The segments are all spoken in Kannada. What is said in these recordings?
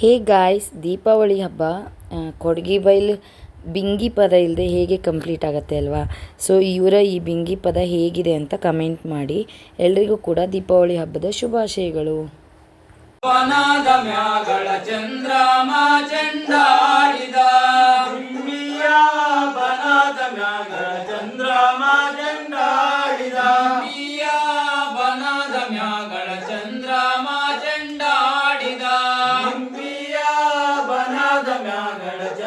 ಹೇ ಗಾಯ್ಸ್ ದೀಪಾವಳಿ ಹಬ್ಬ ಕೊಡಗಿ ಬೈಲ್ ಬಿಂಗಿ ಪದ ಇಲ್ಲದೆ ಹೇಗೆ ಕಂಪ್ಲೀಟ್ ಆಗುತ್ತೆ ಅಲ್ವಾ? ಸೊ ಇವರ ಈ ಬಿಂಗಿ ಪದ ಹೇಗಿದೆ ಅಂತ ಕಮೆಂಟ್ ಮಾಡಿ. ಎಲ್ರಿಗೂ ಕೂಡ ದೀಪಾವಳಿ ಹಬ್ಬದ ಶುಭಾಶಯಗಳು.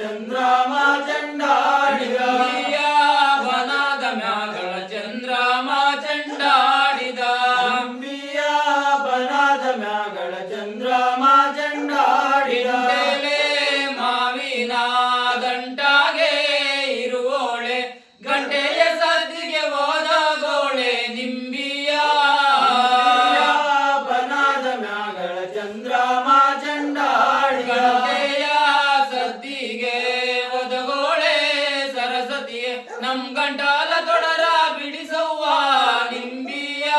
ಚಂದ್ರಮ ಚೆಂಡಾಡಿದ. ಬನದ ಮ್ಯಾಗಳ ಚಂದ್ರಮ ಚಂಡಾಡಿದ. ಅಂಬಿಯ ಬನದ ಮ್ಯಾಗಳ ಚಂದ್ರಮ ಚೆಂಡಾಡಿದ. ಮಾವಿನ ಗಂಟಾಗೆ ಇರುವೋಳೆ ಗಂಟೆಯ ಸದ್ದಿಗೆ ಹೋದ ಗೋಳೆ ನಿಂಬಿಯ ಬನದ ಮ್ಯಾಗಳ ಚಂದ್ರಮ ನಮ್ ಗಂಟಾಲ ತೊಡರ ಬಿಡಿಸವ್ವ ನಿಂಬಿಯ.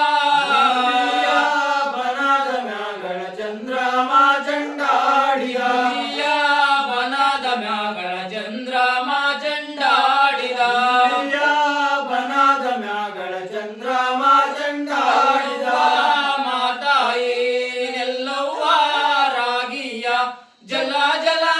ಬನದ ಮ್ಯಾಗಳ ಚಂದ್ರಮ ಚೆಂಡಾಡಿದ ನಿಂಬಿಯ ಬನದ ಮ್ಯಾಗಳ ಚಂದ್ರಮ ಚಂಡಾಡಿದ. ಬನದ ಮ್ಯಾಗಳ ಚಂದ್ರಮ ಚೆಂಡಾಡಿದ. ಮಾತಾಯಿ ನೆಲ್ಲವ್ವ ರಾಗಿಯ. ಜಲ ಜಲಾನೆ